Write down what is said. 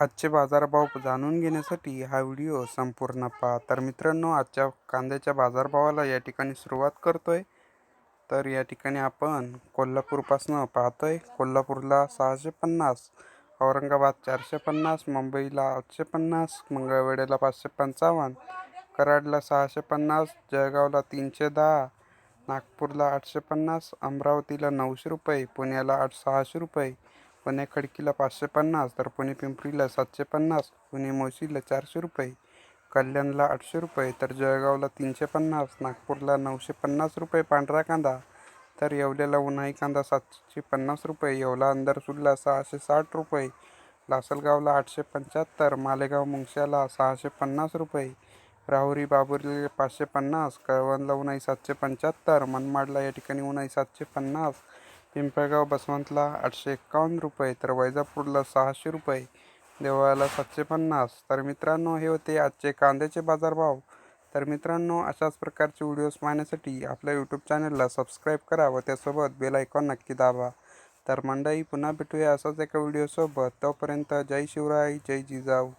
आजचे बाजारभाव जाणून घेण्यासाठी हा व्हिडिओ संपूर्ण पहा. तर मित्रांनो आजच्या कांद्याच्या बाजारभावाला या ठिकाणी सुरुवात करतोय. तर या ठिकाणी आपण कोल्हापूरपासनं पाहतोय. कोल्हापूरला सहाशे पन्नास औरंगाबाद चारशे पन्नास मुंबईला आठशे पन्नास मंगळवेढ्याला पाचशे पंचावन्न कराडला सहाशे पन्नास जळगावला तीनशे दहा नागपूरला आठशे पन्नास अमरावतीला नऊशे रुपये पुण्याला आठ सहाशे रुपये पुणे खडकीला पाचशे पन्नास तर पुणे पिंपरीला सातशे पन्नास पुणे मोशीला चारशे रुपये कल्याणला आठशे रुपये तर जळगावला तीनशे पन्नास नागपूरला नऊशे पन्नास रुपये पांढरा कांदा तर येवल्याला उन्हाळी कांदा सातशे पन्नास रुपये येवला अंदरसूरला सहाशे साठ रुपये लासलगावला आठशे पंच्याहत्तर मालेगाव मुंगशाला सहाशे पन्नास रुपये राहुरी बाबुरीला पाचशे पन्नास कळवणला उन्हाई सातशे पंच्याहत्तर मनमाडला या ठिकाणी उन्हाई सातशे पन्नास पिंपळगाव बसवंतला आठशे एकावन्न रुपये तर वैजापूरला सहाशे रुपये देवळाला सातशे पन्नास. तर मित्रांनो हे होते आजचे कांद्याचे बाजारभाव. तर मित्रांनो अशाच प्रकारचे व्हिडिओज पाहण्यासाठी आपल्या यूट्यूब चॅनलला सबस्क्राईब करा व त्यासोबत बेल आयकॉन नक्की दाबा. तर मंडळी पुन्हा भेटूया असाच एका व्हिडिओसोबत. तोपर्यंत जय शिवराय जय जिजाऊ.